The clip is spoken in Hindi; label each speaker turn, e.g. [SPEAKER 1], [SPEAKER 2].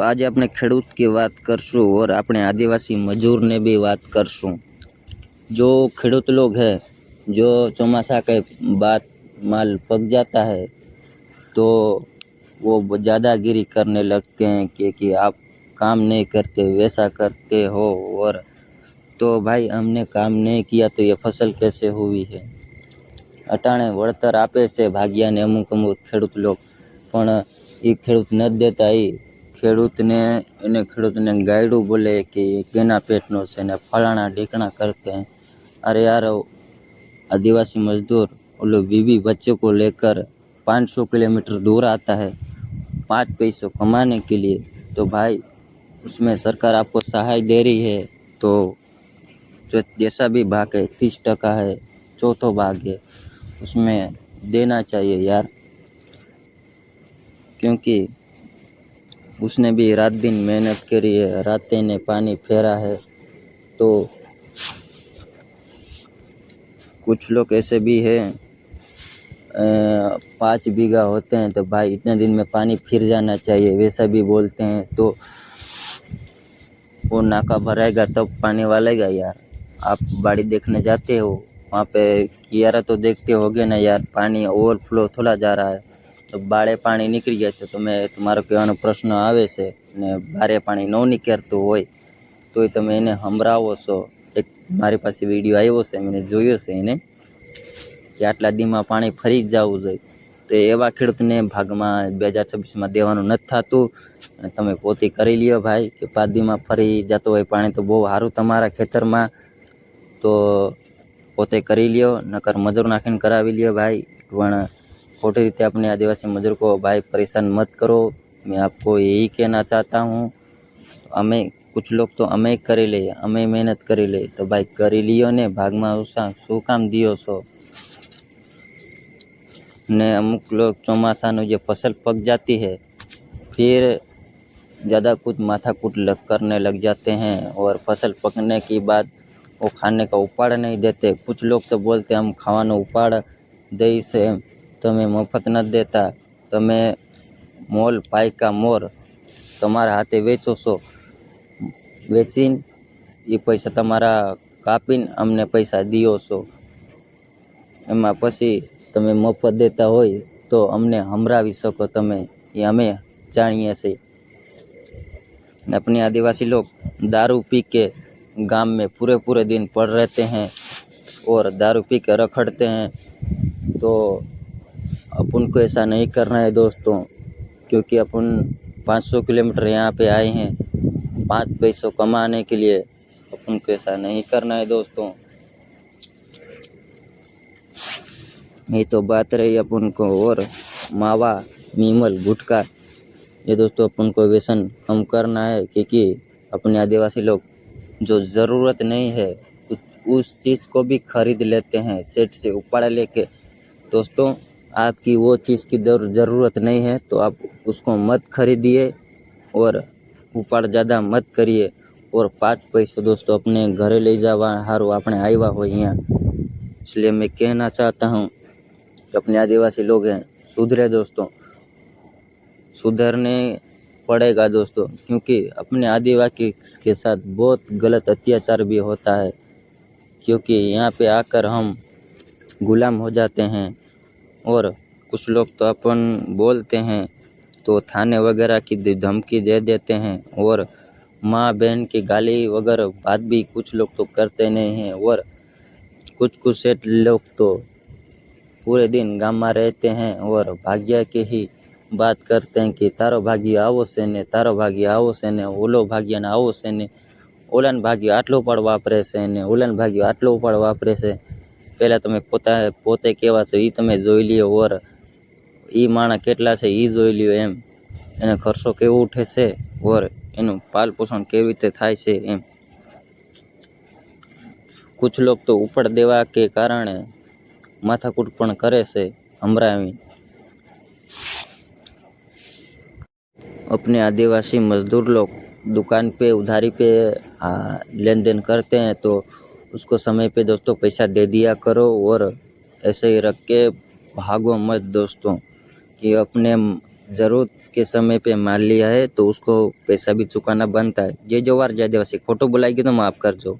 [SPEAKER 1] आज आप खेडूत की बात करसू और अपने आदिवासी मजूर ने भी बात करसू जो खेडूत लोग हैं जो चौमासा के बाद माल पक जाता है तो वो ज़्यादागिरी करने लगते हैं क्योंकि आप काम नहीं करते वैसा करते हो और तो भाई हमने काम नहीं किया तो ये फ़सल कैसे हुई है अटाणे वर्तर आपे से भाग्या ने अमुक अमुक खेडूत लोग पर ये खेडूत न देता ही खेडत ने इन्हें खेड़ूत ने ખેડૂતને बोले कि કે કેના પેટનો છે ને ફલાણા ઢીકણા કરતે. अरे यार आदिवासी मजदूर और लोग बीवी बच्चे को लेकर 500 किलोमीटर दूर आता है पाँच पैसों कमाने के लिए तो भाई उसमें सरकार आपको सहाय दे रही है तो जो जैसा भी भाग है तीस टका है चौथो भाग है उसमें देना चाहिए यार क्योंकि उसने भी रात दिन मेहनत करी है, रातें ने पानी फेरा है। तो कुछ लोग ऐसे भी हैं पाँच बीघा होते हैं तो भाई इतने दिन में पानी फिर जाना चाहिए, वैसा भी बोलते हैं। तो वो नाका भराएगा तब पानी वालेगा यार। आप बाड़ी देखने जाते हो, वहाँ पे कियारा तो देखते होगे ना यार, पानी ओवरफ्लो थोड़ा जा रहा है। તો બાળે પાણી નીકળી જાય તો તમે તમારો કહેવાનો પ્રશ્ન આવે છે ને બારે પાણી ન નીકળતું હોય તોય તમે એને સંભળાવો છો. એક મારી પાસે વીડિયો આવ્યો છે, મેં જોયો છે એને, કે આટલા દીમાં પાણી ફરી જ જવું જોઈએ. તો એવા ખેડૂતને ભાગમાં બે હજાર છવ્વીસમાં દેવાનું નથી થતું. અને તમે પોતે કરી લ્યો ભાઈ, કે પાંચ દીમાં ફરી જતું હોય પાણી તો બહુ સારું તમારા ખેતરમાં. તો પોતે કરી લ્યો, નકર મજૂર નાખીને કરાવી લ્યો ભાઈ. પણ खोटी रीते अपने आदिवासी मजदूर को भाई परेशान मत करो। मैं आपको यही कहना चाहता हूँ हमें कुछ लोग तो हमें करी ले हमें मेहनत करी લઈએ तो भाई करी लियो ने भाग ઉત્સાહ શું काम दियो सो। ने अमुक लोग ચોમાસાનું जो फ़सल पक जाती है, फिर ज़्यादा कुछ माथा कुट लग करने लग जाते हैं और फ़सल पकने की बाद वो खाने का उपाड़ नहीं देते। कुछ लोग तो बोलते हम खाना उपाड़ दे से તમે મફત નથી દેતા તમે મોલ પાયકા મોર તમારા હાથે વેચો છો વેચીને એ પૈસા તમારા કાપીને અમને પૈસા દિયો છો એમાં પછી તમે મફત દેતા હોય તો અમને સંભળાવી શકો તમે એ અમે જાણીએ છીએ ને अपने आदिवासी लोग दारू पी के गांव में पूरे पूरे दिन पड़ रहते हैं और दारू पी के रखड़ते हैं तो अपन को ऐसा नहीं करना है दोस्तों, क्योंकि अपन 500 किलोमीटर यहाँ पे आए हैं, पाँच पैसों कमाने के लिए। अपन को ऐसा नहीं करना है दोस्तों। ये तो बात रही अपन को और मावा, नीमल, गुटखा। ये दोस्तों अपन को व्यसन कम करना है, क्योंकि अपने आदिवासी लोग जो ज़रूरत नहीं है, उस- चीज़ को भी खरीद लेते हैं सेट से उपाड़ लेके। दोस्तों आपकी वो चीज़ की दर- ज़रूरत नहीं है तो आप उसको मत खरीदिए और ઉપાડ ज़्यादा मत करिए और पाँच पैसे दोस्तों अपने घरे ले जावा हारू આપણે આવ્યા હોય અહીંયા इसलिए मैं कहना चाहता हूँ कि अपने आदिवासी लोग हैं सुधरे दोस्तों सुधरने पड़ेगा दोस्तों क्योंकि अपने आदिवासी के साथ बहुत गलत अत्याचार भी होता है क्योंकि यहाँ पे आकर हम गुलाम हो जाते हैं और कुछ लोग तो अपन बोलते हैं तो थाने वगैरह की ध- धमकी दे देते हैं और माँ बहन की गाली वगैरह बात भी कुछ लोग तो करते नहीं हैं और कुछ कुछ सेठ लोग तो पूरे दिन गाम में रहते हैं और भाग्य के ही बात करते हैं कि तारो भाग्य આવો છે ને તારો ભાગ્ય આવો છે ને ઓલો ભાગ્યને આવો છે ને ઓલાને ભાગ્ય આટલો પણ વાપરે છે ને ઓલાને ભાગ્ય આટલો પણ વાપરે છે પહેલાં તમે પોતા પોતે કેવા છો એ તમે જોઈ લ્યો ઓર એ માણસ કેટલા છે એ જોઈ લ્યો એમ એને ખર્ચો કેવો ઉઠે છે ઓર એનું પાલ પોષણ કેવી રીતે થાય છે એમ कुछ लोग तो ऊपर देवा के कारण माथाकूट પણ કરે છે હમરાવી अपने आदिवासी मजदूर लोग दुकान पे उधारी पे आ, लेन देन करते हैं तो उसको समय पे दोस्तों पैसा दे दिया करो और ऐसे ही रख के भागो मत दोस्तों कि अपने ज़रूरत के समय पे मान लिया है तो उसको पैसा भी चुकाना बनता है। जे जो वार जय से खोटो बुलाएगी तो माफ़ कर दो।